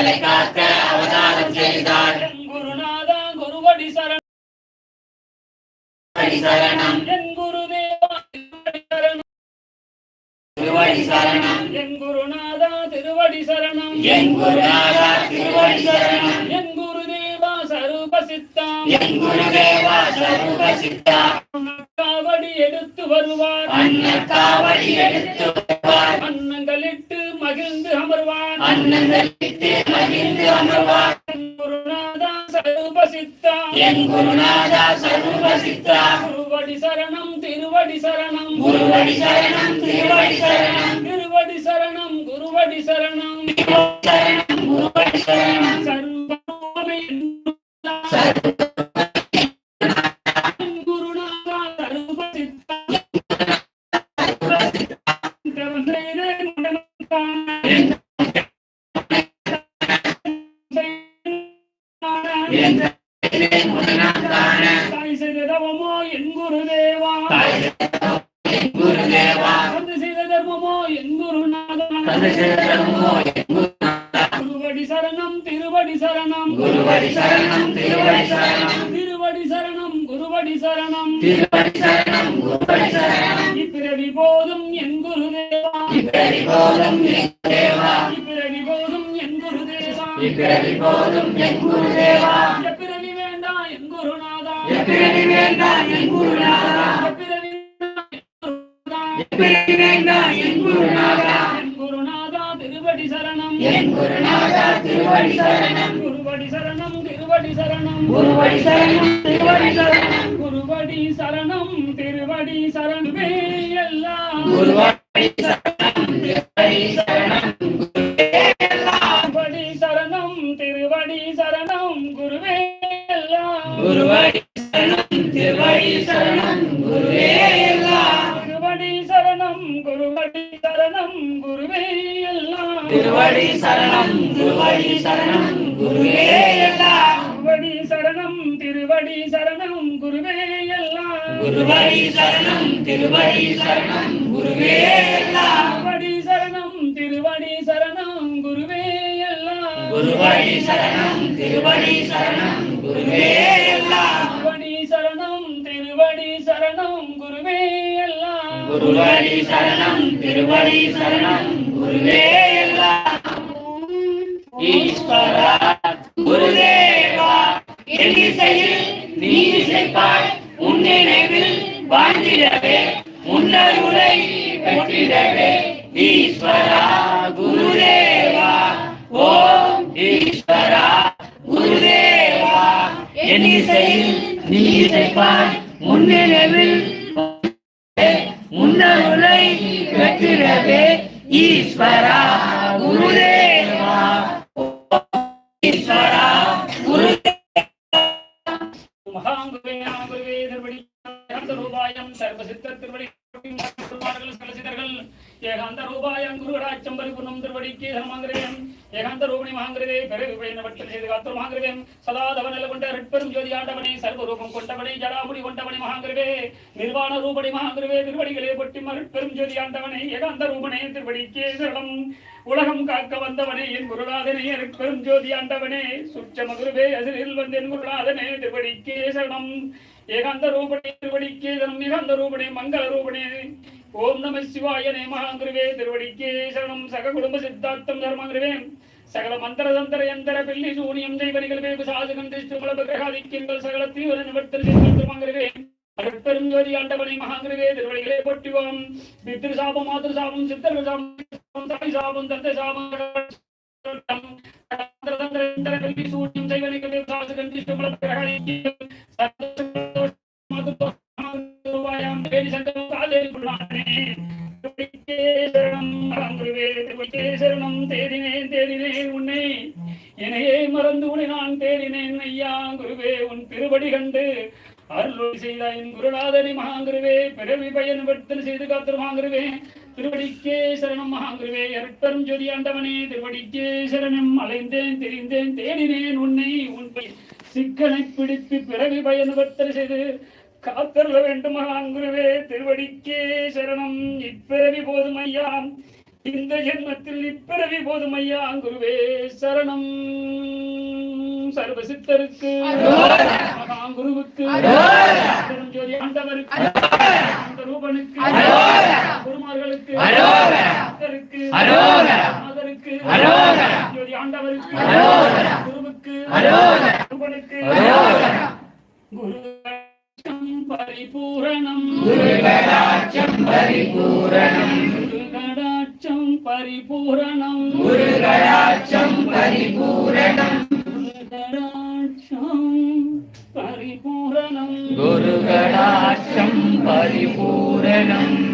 உடலை காக்க அவதாரம் செய்தார். குருநாதா குருவடி சரணம். என் குருதேவா திருவடி சரணம். என் குருநாதா திருவடி சரணம். என் குருநாதா திருவடி சரணம். என் குருதேவா சரூப சித்தம் என் குருதேவா சர்வ சித்தா காவடி எடுத்து வருவார் அன்ன காவடி எடுத்து வருவார் அன்னங்களிட்டு மகிழ்ந்து அமர்வான். அன்னங்களிட்டு மகிழ்ந்து அமர்வார் குருநாதா சரூப சித்தம். என் குருநாதா குருவடி சரணம் திருவடி சரணம். குருவடி சரணம் திருவடி சரணம். திருவடி சரணம் குருவடி சரணம். சரணம் குருவடி சரணம். தாய் செய்த தவமோ என் குருதேவா தாய் செய்த தர்மமோ என் குருநாதா குருவடி சரணம் திருவடி சரணம் குருவடி சரணம் திருவடி சரணம் திருவடி சரணம் குருவடி சரணம் திருவடி சரணம் குருவடி சரணம் இப்பிறவி போதும் என் குருதேவா இப்பிறவி போதும் என் தேவா இப்பிறவி போதும் என் குருதேவா இப்பிறவி போதும் என் குருதேவா. எப்பிரணி வேண்டாம் என் குருநாதா எப்பிறவி வேண்டாம் என் குருநாதா. குருநாதா திருவடி சரணம் என் குருநாதா திருவடி சரணம் குருவடி சரணம் திருவடி சரணம் குருவடி சரணம் திருவடி சரணம் குருவடி சரணம் திருவடி சரணமே எல்லாம் திருவடி சரணம் திருவடி சரணம் குருவே எல்லாம் திருவடி சரணம் திருவடி சரணம் குருவே எல்லாம் குருவடி சரணம் திருவடி சரணம் குருவே எல்லாம் திருவடி சரணம் திருவடி சரணம் குருவே எல்லாம் குருவடி சரணம் திருவடி சரணம் குருவே எல்லாம் திருவடி சரணம் திருவடி சரணம் குருவே எல்லாம் குருவடி சரணம் திருவடி சரணம் குருவே ஈஸ்வரா குருதேவா என் இசையில் நீ இசைப்பாய் உன் நினைவில் வாழ்ந்திடவே முன்னருளை பெற்றிடவே ஈஸ்வரா குருதேவா ஓம் ஈஸ்வரா குருதேவா என் இசையில் நீ இசைப்பாய் முன்னிலவில் முன்னருளை பெற்றிடவே ஈஸ்வரா குருதே மகாங்குருவே நாங்குருவே திருவடி சர்வசித்த திருவடி ஏகாந்த ரூபாயம் குருவராட்சம் பரிபூர்ணம் திருவடிக்கு தர்மாங்கிரவேம் ஏகாந்த ரூபணி மகாங்கிரவே பிறகு பயணவற்றல் செய்து காத்தல் மகாங்கிரவேம் சதாதவ நில கொண்ட ரெட்பெரும் ஜோதி ஆண்டவனே சர்வ ரூபம் கொண்டவனே ஜடாமுடி கொண்டவனே மகாங்கிரவே நிர்வாண ரூபணி மகாங்கிரவே திருவடிகளே பொட்டி மருட்பெரும் ஜோதி ஆண்டவனே ஏகாந்த ரூபனே திருவடிக்கே சரணம் உலகம் காக்க வந்தவனே என் குருநாதனே எனக்கு பெரும் ஜோதி ஆண்டவனே. சுற்ற மகுருவே அதிரில் வந்த என் குருநாதனே திருவடிக்கே சரணம். ஏகாந்த ரூபணே திருவடிக்கே சரணம். ஏகாந்த ரூபணே மங்கள ரூபணே ஓம் நம சிவாய மகாங்குருவே திருவடிக்கே சரணம். சக குடும்ப சித்தார்த்தம் தர்மங்குருவே. சகல மந்திர தந்திர யந்திர பில்லி சூனியம் ஜெய்வனிகள் வேகு சாதுகம் திருஷ்டுமல கிரகாதிக்கியங்கள் சகல தீவிர நிவர்த்தன சித்தார்த்தமாங்கிருவே அருட்பெரும் ஜோதி ஆண்டவனை மகாங்கிருவே திருவடிகளே போற்றுவோம். பித்ரு சாபம் மாதிரு சாபம் சித்தர் சாபம் தாய் சாபம் தந்தை சாபம் தந்திர தந்திர இந்திர கல்வி சூன்யம் செய்வனைகள் சாசு கண்டிஷ்ட மல கிரகாதிக்கியம் சரணம் தேடினேன் தேடினேன் உன்னை. என்னையே மறந்து உன்னை நான் தேடினேன் ஐயா. குருவே உன் திருவடி கண்டு அருள் செய்தாயின் குருநாதனி மகாங்குருவே. பிறவி பயன் வர்த்தனை செய்து காத்திரு மகாங்குருவே. திருவடிக்கே சரணம் மகாங்குருவே. இரட்டரும் ஜோதி ஆண்டவனே திருவடிக்கே சரணம். அலைந்தேன் தெரிந்தேன் தேடினேன் உன்னை. உன் சிக்கனை பிடித்து பிறவி பயன் வர்த்தனை செய்து காத்தருள வேண்டும் மகாங்குருவே. திருவடிக்கே சரணம். இப்பிறவி போதும் ஐயா. இந்த ஜென்மத்தில் இப்பிறவி போதும் ஐயா குருவே சரணம். சர்வசித்தருக்கு. மகாகுருவுக்கு. பெரும் ஜோதி ஆண்டவருக்கு. அந்த ரூபனுக்கு குருமார்களுக்கு. சித்தருக்கு நாதருக்கு ஜோதி ஆண்டவருக்கு. குருவுக்கு. ரூபனுக்கு குருகடாட்சம் பரிபூரணம். பரிபூரணம். பரிபூரணம். குருகடாட்சம் பரிபூரணம். குருகடாட்சம் பரிபூரணம். குருகடாட்சம் பரிபூரணம்.